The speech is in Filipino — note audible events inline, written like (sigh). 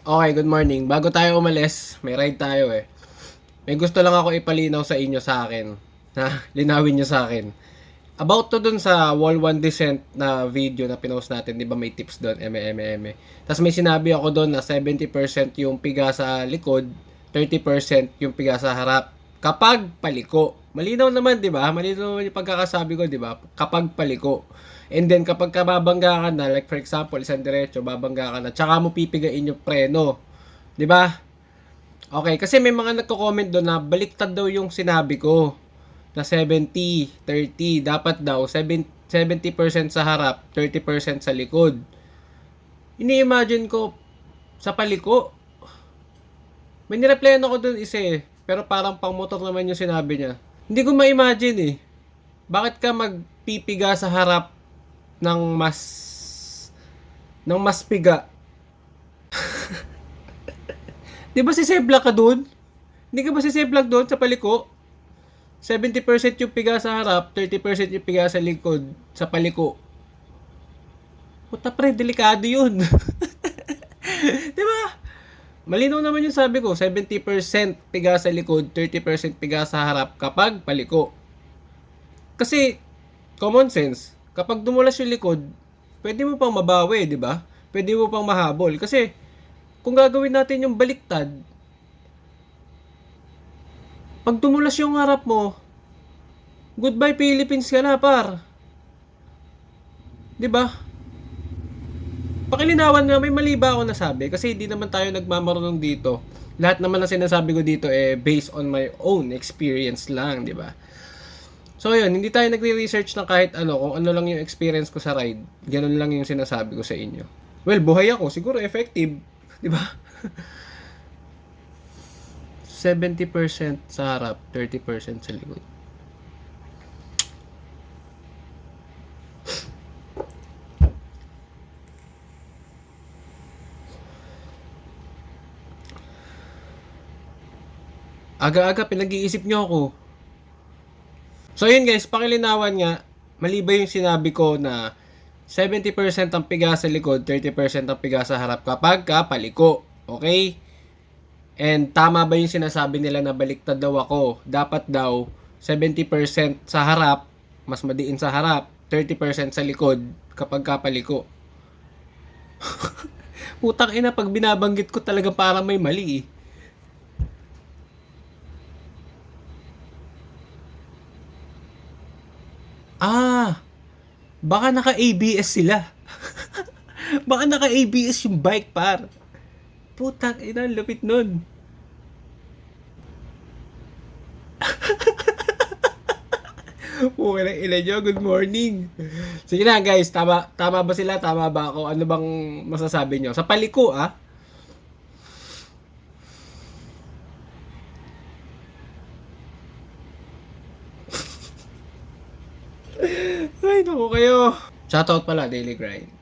Okay, good morning. Bago tayo umalis, may ride tayo eh. May gusto lang ako ipalinaw sa inyo sa akin. (laughs) Na, linawin nyo sa akin. About to dun sa wall 1 descent na video na pinost natin, di ba may tips doon, eme, eme, eme. Tapos may sinabi ako doon na 70% yung piga sa likod, 30% yung piga sa harap. Kapag paliko. Malinaw naman, di ba? Malinaw naman yung pagkakasabi ko, di ba? Kapag paliko. And then, kapag kababangga ka na, like for example, isang diretso, babangga ka na, tsaka mo pipigain yung preno. Di ba? Okay, kasi may mga nagko-comment doon na baliktad daw yung sinabi ko na 70, 30. Dapat daw 7, 70% sa harap, 30% sa likod. Ini-imagine ko sa paliko. May nireplyan ako doon isa eh. Pero parang pang motor naman yung sinabi niya. Hindi ko ma-imagine eh. Bakit ka magpipiga sa harap ng mas ng mas piga? (laughs) Di ba si Sebla ka doon? Hindi ka ba si Sebla doon sa paliko? 70% yung piga sa harap, 30% yung piga sa likod, sa paliko. Puta pre, delikado yun. (laughs) Di ba? Malinaw naman yung sabi ko, 70% piga sa likod, 30% piga sa harap kapag paliko. Kasi, common sense, kapag dumulas yung likod, pwede mo pang mabawi, di ba? Pwede mo pang mahabol. Kasi, kung gagawin natin yung baliktad, pag dumulas yung harap mo, goodbye Philippines ka na, par. Di ba? Pakilinawan nga, may mali ba ako nasabi? Kasi hindi naman tayo nagmamarunong dito. Lahat naman na sinasabi ko dito eh based on my own experience lang, di ba? So yun, hindi tayo nagre-research ng kahit ano, kung ano lang yung experience ko sa ride. Ganun lang yung sinasabi ko sa inyo. Well, buhay ako, siguro effective, di ba? (laughs) 70% sa harap, 30% sa likod. Aga-aga pinag-iisip nyo ako. So yun guys, pakilinawan nga, mali ba yung sinabi ko na 70% ang piga sa likod, 30% ang piga sa harap kapag ka paliko. Okay? And tama ba yung sinasabi nila na baliktad daw ako? Dapat daw 70% sa harap, mas madiin sa harap, 30% sa likod kapag ka paliko. (laughs) Putang ina, pag binabanggit ko talaga parang may mali eh. Ah, baka naka-ABS sila. (laughs) baka naka-ABS yung bike par. Putang ina, lupit nun. (laughs) Lang ina nyo, good morning. Sige na guys, tama, tama ba sila? Tama ba ako? Ano bang masasabi nyo? Sa paliko ah. Ay, naku kayo. Shoutout pala, Daily Grind.